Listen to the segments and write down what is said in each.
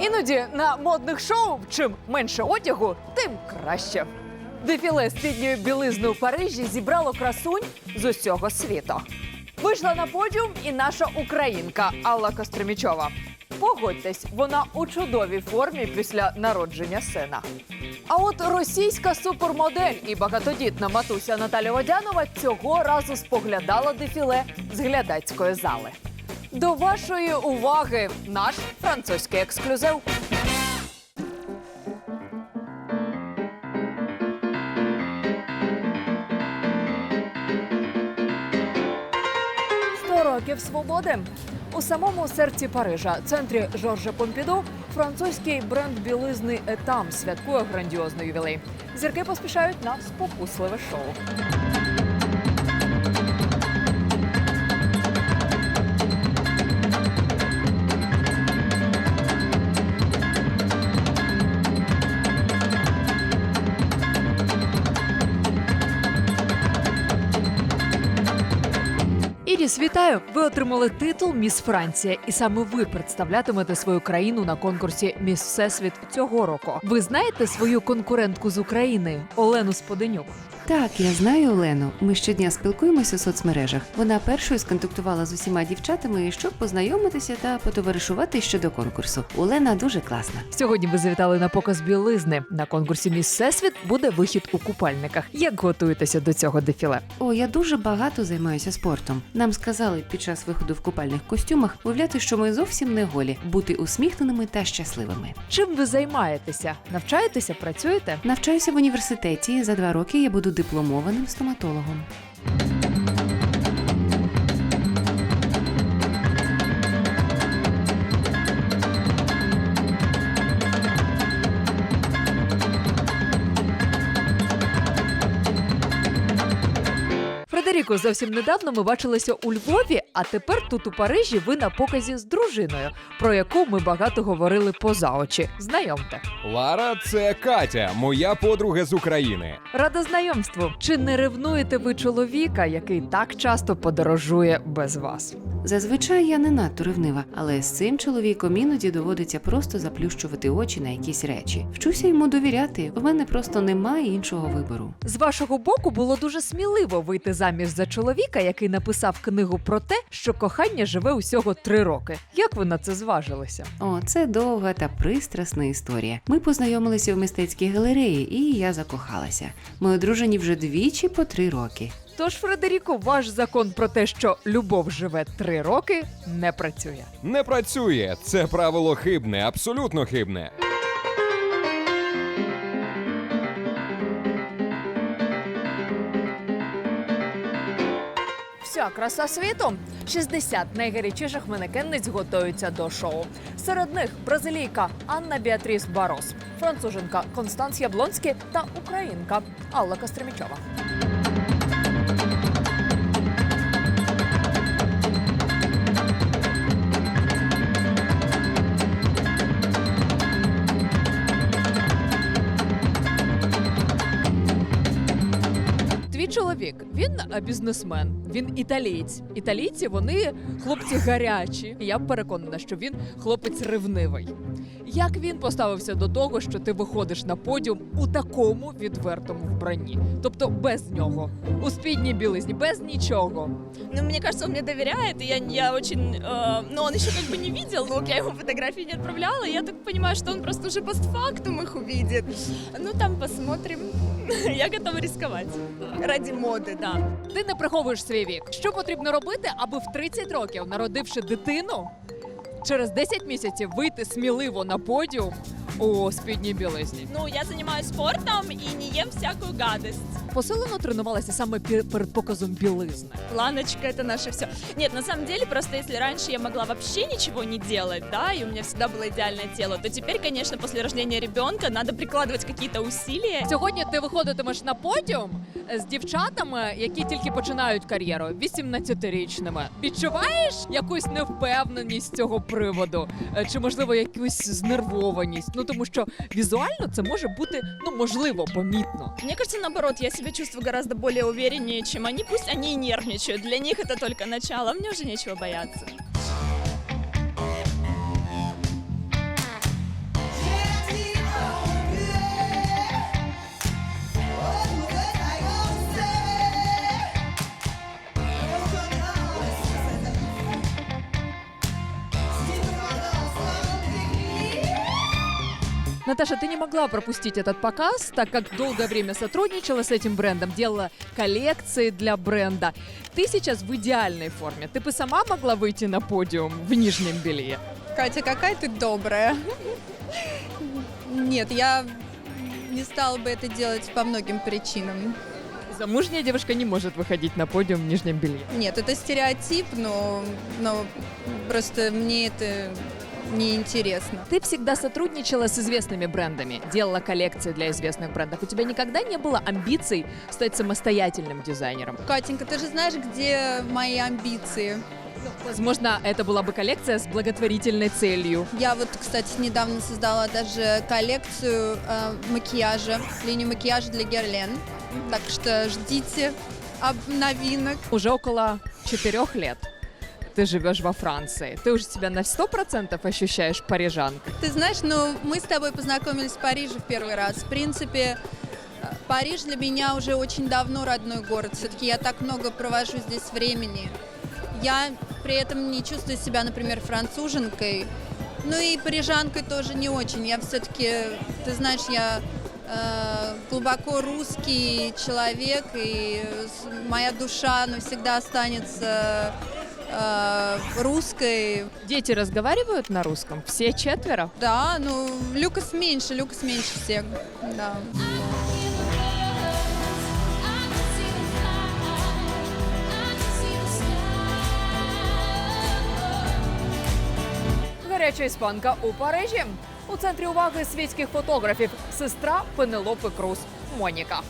Іноді на модних шоу чим менше одягу, тим краще. Дефіле з спідньої білизни у Парижі зібрало красунь з усього світу. Вийшла на подіум і наша українка Алла Костромічова. Погодьтесь, вона у чудовій формі після народження сина. А от російська супермодель і багатодітна матуся Наталя Водянова цього разу споглядала дефіле з глядацької зали. До вашої уваги наш французький ексклюзив. Сто років свободи. У самому серці Парижа, центрі Жоржа Помпіду, французький бренд білизни Етам святкує грандіозний ювілей. Зірки поспішають на спокусливе шоу. Іріс, вітаю! Ви отримали титул Міс Франція, і саме ви представлятимете свою країну на конкурсі Міс Всесвіт цього року. Ви знаєте свою конкурентку з України Олену Споденюк? Так, я знаю Олену. Ми щодня спілкуємося у соцмережах. Вона першою сконтактувала з усіма дівчатами, щоб познайомитися та потоваришувати щодо конкурсу. Олена дуже класна. Сьогодні ви завітали на показ білизни. На конкурсі Міс Всесвіт буде вихід у купальниках. Як готуєтеся до цього дефіле? О, я дуже багато займаюся спортом. Нам сказали під час виходу в купальних костюмах виявляти, що ми зовсім не голі, бути усміхненими та щасливими. Чим ви займаєтеся? Навчаєтеся? Працюєте? Навчаюся в університеті. За два роки я буду дипломованим стоматологом. Фредеріко, зовсім недавно ми бачилися у Львові, а тепер тут у Парижі ви на показі з дружиною, про яку ми багато говорили поза очі. Знайомте. Лара, це Катя, моя подруга з України. Рада знайомству. Чи не ревнуєте ви чоловіка, який так часто подорожує без вас? Зазвичай я не надто ревнива, але з цим чоловіком іноді доводиться просто заплющувати очі на якісь речі. Вчуся йому довіряти. В мене просто немає іншого вибору. З вашого боку було дуже сміливо вийти заміж за чоловіка, який написав книгу про те, що кохання живе усього три роки. Як ви на це зважилися? О, це довга та пристрасна історія. Ми познайомилися в мистецькій галереї, і я закохалася. Ми одружені вже двічі по три роки. Тож, Фредеріко, ваш закон про те, що любов живе три роки, не працює. Не працює. Це правило хибне, абсолютно хибне. Вся краса світу 60 найгарячіших манекенниць готуються до шоу. Серед них бразилійка Анна Біатріс Барос, француженка Констанс Яблонський та українка Алла Костремічова. Чоловік він е, бізнесмен, він італієць. Італійці вони хлопці гарячі. І я переконана, що він хлопець ревнивий. Як він поставився до того, що ти виходиш на подіум у такому відвертому вбранні, тобто без нього, у спідній білизні, без нічого. Ну, мне кажется, он мне доверяет, и я, я очень... э, но он еще как бы не видел, но я ему фотографии не отправляла. Я так понимаю, что он просто уже постфактум их увидит. Ну, там посмотрим. Я готова ризикувати. Раді моди, да. Ти не приховуєш свій вік. Що потрібно робити, аби в 30 років, народивши дитину, через 10 місяців вийти сміливо на подіум у спідній білизні? Ну, я займаюся спортом і не їм всяку гадость Посилено тренувалася саме пі- перед показом білизни. Планочка это наше все. Нет, на самом деле, просто если раньше я могла вообще ничего не делать, да, и у меня всегда было идеальное тело, то теперь, конечно, после рождения ребенка надо прикладывать какие-то усилия. Сьогодні ти виходитимеш на подіум з дівчатами, які тільки починають кар'єру, 18-річними. Відчуваєш якусь невпевненість з цього приводу, Е, чи можливо якусь знервованість? Ну тому що візуально це може бути ну можливо помітно. Мне кажется, наоборот, я себя чувствую гораздо более увереннее, чем они. Пусть они и нервничают, для них это только начало, мне уже нечего бояться. Наташа, ты не могла пропустить этот показ, так как долгое время сотрудничала с этим брендом, делала коллекции для бренда. Ты сейчас в идеальной форме. Ты бы сама могла выйти на подиум в нижнем белье? Катя, какая ты добрая. Нет, я не стала бы это делать по многим причинам. Замужняя девушка не может выходить на подиум в нижнем белье. Нет, это стереотип, но, но просто мне это не интересно. Ты всегда сотрудничала с известными брендами, делала коллекции для известных брендов. У тебя никогда не было амбиций стать самостоятельным дизайнером? Катенька, ты же знаешь, где мои амбиции. Возможно, это была бы коллекция с благотворительной целью. Я вот, кстати, недавно создала даже коллекцию э, макияжа, линию макияжа для Герлен. Так что ждите об- новинок. Уже около четырех лет ты живешь во Франции. Ты уже себя на сто процентов ощущаешь парижанкой. Ты знаешь, ну, мы с тобой познакомились в Париже в первый раз. В принципе, Париж для меня уже очень давно родной город. Все-таки я так много провожу здесь времени. Я при этом не чувствую себя, например, француженкой. Ну и парижанкой тоже не очень. Я все-таки, ты знаешь, я э, глубоко русский человек, и моя душа навсегда останется э, русской. Дети разговаривают на русском? Все четверо? Да, ну, Люкас меньше, Люкас меньше всех, да. Гаряча іспанка у Парижі. У центрі уваги світських фотографів сестра Пенелопи Круз Моніка.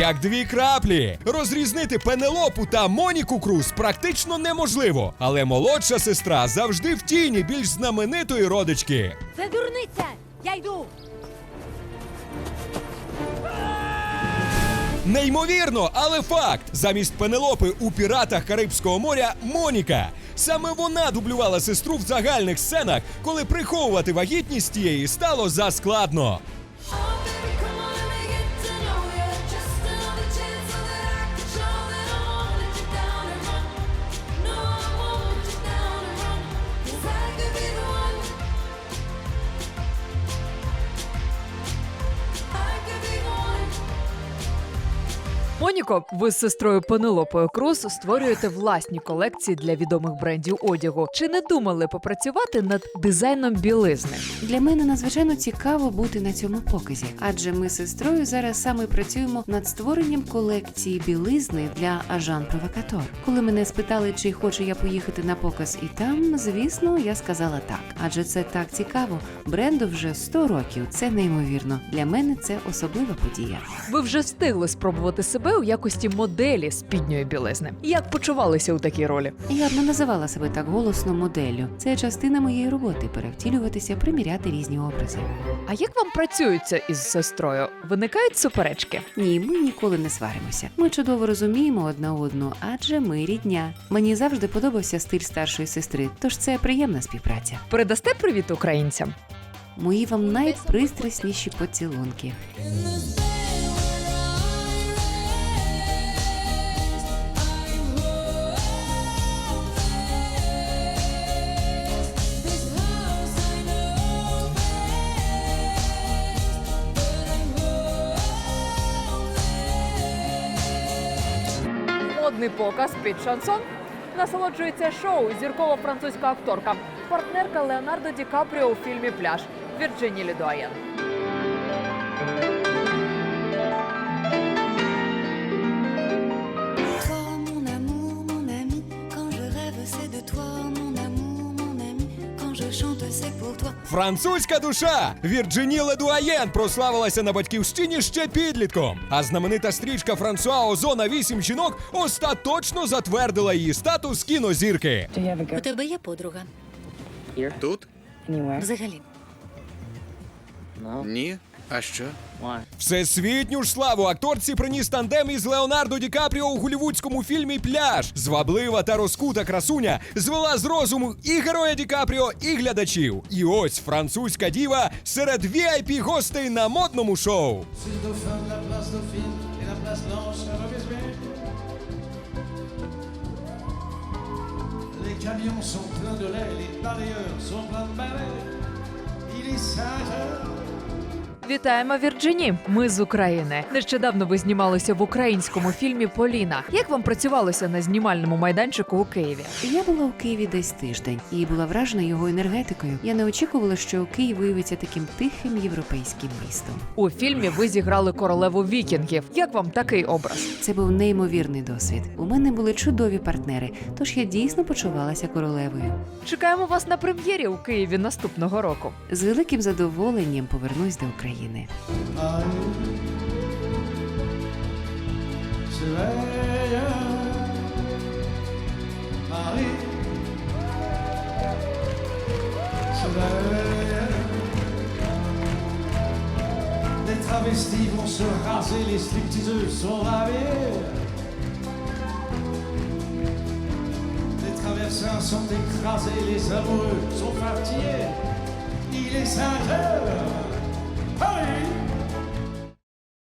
Як дві краплі. Розрізнити Пенелопу та Моніку Круз практично неможливо. Але молодша сестра завжди в тіні більш знаменитої родички. Це дурниця! Я йду! Неймовірно, але факт: замість Пенелопи у піратах Карибського моря Моніка. Саме вона дублювала сестру в загальних сценах, коли приховувати вагітність тієї стало заскладно. Моніко, ви з сестрою Пенелопою Круз створюєте власні колекції для відомих брендів одягу. Чи не думали попрацювати над дизайном білизни? Для мене надзвичайно цікаво бути на цьому показі, адже ми з сестрою зараз саме працюємо над створенням колекції білизни для Ажан Провокатор. Коли мене спитали, чи хочу я поїхати на показ і там, звісно, я сказала так. Адже це так цікаво. Бренду вже 100 років. Це неймовірно. Для мене це особлива подія. Ви вже встигли спробувати себе у якості моделі спідньої білизни. Як почувалися у такій ролі? Я б не називала себе так голосно моделлю. Це частина моєї роботи перевтілюватися, приміряти різні образи. А як вам працюється із сестрою? Виникають суперечки? Ні, ми ніколи не сваримося. Ми чудово розуміємо одна одну, адже ми рідня. Мені завжди подобався стиль старшої сестри, тож це приємна співпраця. Передасте привіт українцям? Мої вам найпристрасніші поцілунки. Показ під шансон. Насолоджується шоу зіркова французька акторка, партнерка Леонардо Ді Капріо у фільмі Пляж Вірджині Лідуаєн. Французька душа Вірджині Ледуаєн прославилася на батьківщині ще підлітком. А знаменита стрічка Франсуа Озона «Вісім жінок остаточно затвердила її статус кінозірки. У тебе є подруга. Тут? Взагалі. Ні. А що? Всесвітню ж славу акторці приніс тандем із Леонардо Ді Капріо у голівудському фільмі Пляж. Зваблива та розкута красуня звела з розуму і героя Ді Капріо, і глядачів. І ось французька діва серед vip гостей на модному шоу. camions sont pleins de lait, les balayeurs sont pleins de balais. Il est 5 heures. Вітаємо Вірджині. Ми з України. Нещодавно ви знімалися в українському фільмі Поліна. Як вам працювалося на знімальному майданчику у Києві? Я була у Києві десь тиждень і була вражена його енергетикою. Я не очікувала, що Київ виявиться таким тихим європейським містом. У фільмі ви зіграли королеву вікінгів. Як вам такий образ? Це був неймовірний досвід. У мене були чудові партнери, тож я дійсно почувалася королевою. Чекаємо вас на прем'єрі у Києві наступного року. З великим задоволенням повернусь до України. Veille. Les travestis vont se raser, les stripteaseuses sont lavées. Les traversins sont écrasés, les amoureux sont fatigués. Il est 5 heures. Hey!